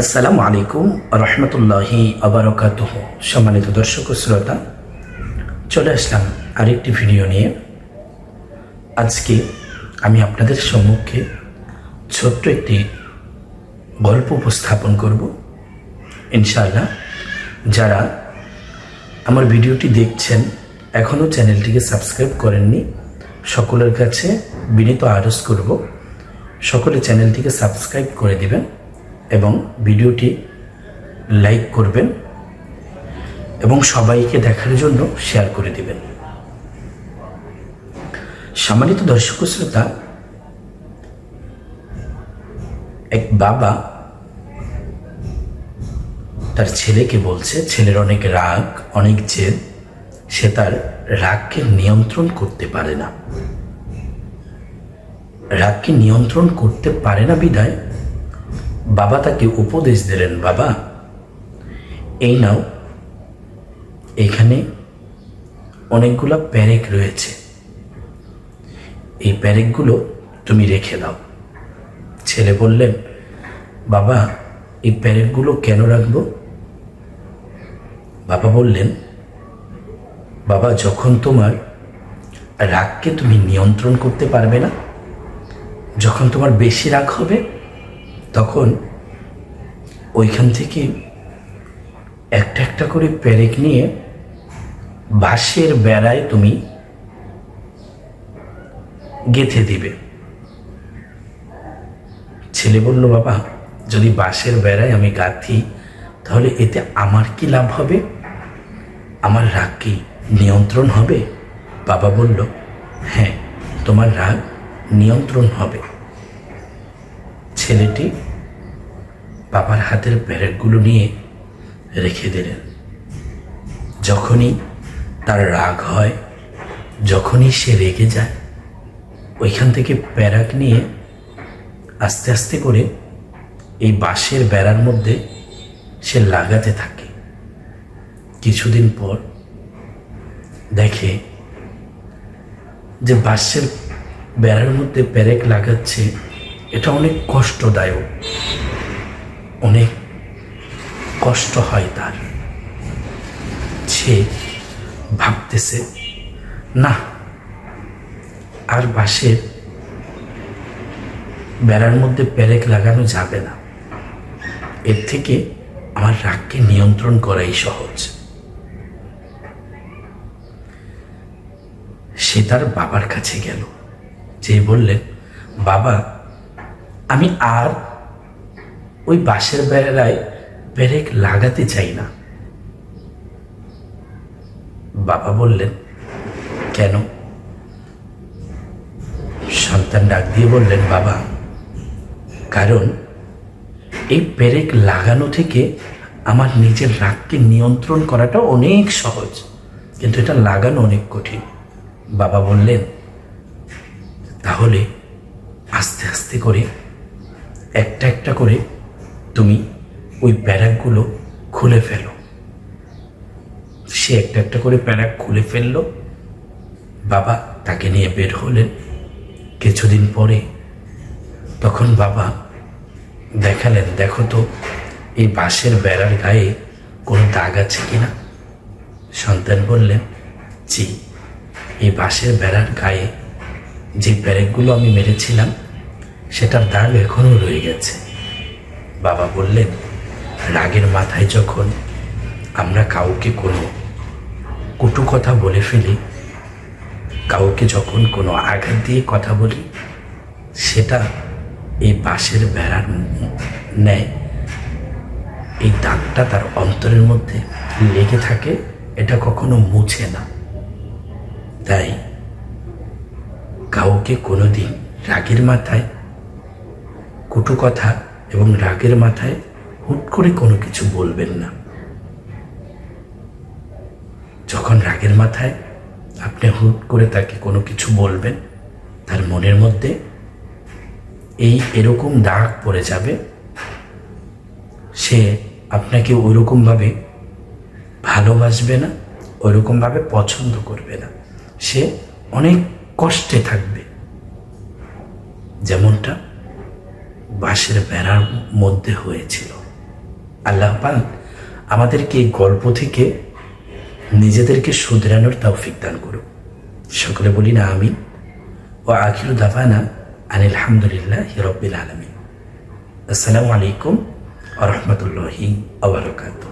আসসালামু আলাইকুম রহমতুল্লাহি আবরকাত সম্মানিত দর্শক শ্রোতা, চলে আসলাম আরেকটি ভিডিও নিয়ে। আজকে আমি আপনাদের সম্মুখে ছোট্ট একটি গল্প উপস্থাপন করব। ইনশাআল্লাহ, যারা আমার ভিডিওটি দেখছেন, এখনও চ্যানেলটিকে সাবস্ক্রাইব করেননি, সকলের কাছে বিনীত আরজ করব, সকলে চ্যানেলটিকে সাবস্ক্রাইব করে দিবেন। এবং ভিডিওটি লাইক করবেন এবং সবাইকে দেখার জন্য শেয়ার করে দিবেন। সম্মানিত দর্শক শ্রোতা, এক বাবা তার ছেলেকে বলছে, ছেলের অনেক রাগ, অনেক জেদ, সে তার রাগকে নিয়ন্ত্রণ করতে পারে না। রাগকে নিয়ন্ত্রণ করতে পারে না বিধায় বাবা তাকে উপদেশ দিলেন, বাবা, এই নাও, এখানে অনেকগুলো প্যারেক রয়েছে। এই প্যারেকগুলো তুমি রেখে দাও। ছেলে বললেন, বাবা, এই প্যারেকগুলো কেন রাখব? বাবা বললেন, বাবা, যখন তোমার রাগকে তুমি নিয়ন্ত্রণ করতে পারবে না, যখন তোমার বেশি রাগ হবে তখন ওইখান থেকে একটা একটা করে প্যারেক নিয়ে বাঁশের বেড়ায় তুমি গেথে দিবে। ছেলে বলল, বাবা, যদি বাঁশের বেড়ায় আমি গাঁথি, তাহলে এতে আমার কি লাভ হবে? আমার রাগ কি নিয়ন্ত্রণ হবে? বাবা বলল হ্যাঁ তোমার রাগ নিয়ন্ত্রণ হবে। ছেলেটি বাবার হাতের প্যারেটগুলো নিয়ে রেখে দিলেন। যখনই তার রাগ হয়, যখনই সে রেগে যায়, ওইখান থেকে প্যারাক নিয়ে আস্তে আস্তে করে এই বাঁশের বেড়ার মধ্যে সে লাগাতে থাকে। কিছুদিন পর দেখে যে বাঁশের বেড়ার মধ্যে প্যারেক লাগাচ্ছে এটা অনেক কষ্টদায়ক। অনেক কষ্ট হয় তার। সে ভাবতেছে, না, আর বাঁশের বেড়ার মধ্যে প্যারেক লাগানো যাবে না। এর থেকে আমার রাগকে নিয়ন্ত্রণ করাই সহজ। সে তার বাবার কাছে গেল। যে বললেন বাবা আমি আর ওই বাঁশের বেড়ায় পেরেক লাগাতে চাই না। বাবা বললেন, কেন? সন্তান ডাক দিয়ে বললেন, বাবা, কারণ এই পেরেক লাগানো থেকে আমার নিজের রাগকে নিয়ন্ত্রণ করাটা অনেক সহজ, কিন্তু এটা লাগানো অনেক কঠিন। বাবা বললেন, তাহলে আস্তে আস্তে করে একটা একটা করে তুমি ওই প্যারাকগুলো খুলে ফেলো। সে একটা একটা করে প্যারাক খুলে ফেলল। বাবা তাকে নিয়ে বের হলেন। কিছুদিন পরে তখন বাবা দেখালেন, দেখো তো, এই বাঁশের বেড়ার গায়ে কোনো দাগ আছে কি না সন্তান বললেন, জি, এই বাঁশের বেড়ার গায়ে যে প্যারেকগুলো আমি মেরেছিলাম সেটার দাগ এখনও রয়ে গেছে। বাবা বললেন, রাগের মাথায় যখন আমরা কাউকে কোনো কটু কথা বলে ফেলি, কাউকে যখন কোনো আঘাত দিয়ে কথা বলি, সেটা এই বাঁশের বেড়ার নেয় এই দাগটা তার অন্তরের মধ্যে লেগে থাকে, এটা কখনো মুছে না। তাই কাউকে কোনোদিন রাগের মাথায় কটু কথা এবং রাগের মাথায় হুট করে কোনো কিছু বলবেন না। যখন রাগের মাথায় আপনি হুট করে তাকে কোনো কিছু বলবেন, তার মনের মধ্যে এই এরকম দাগ পড়ে যাবে, সে আপনাকে ওইরকমভাবে ভালোবাসবে না, ওইরকমভাবে পছন্দ করবে না। সে অনেক কষ্টে থাকবে। যেমনটা বাঁশের বেড়ার মধ্যে হয়েছিল। আল্লাহ পাক আমাদেরকে এই গল্প থেকে নিজেদেরকে শুধরানোর তৌফিক দান করুক। সকলে বলি না আমি ও আখিরু দাফানা আনিল হামদুলিল্লাহ রব্বিল আলমী আসসালামু আলাইকুম আ রহমতুল্লাহি আবরকাত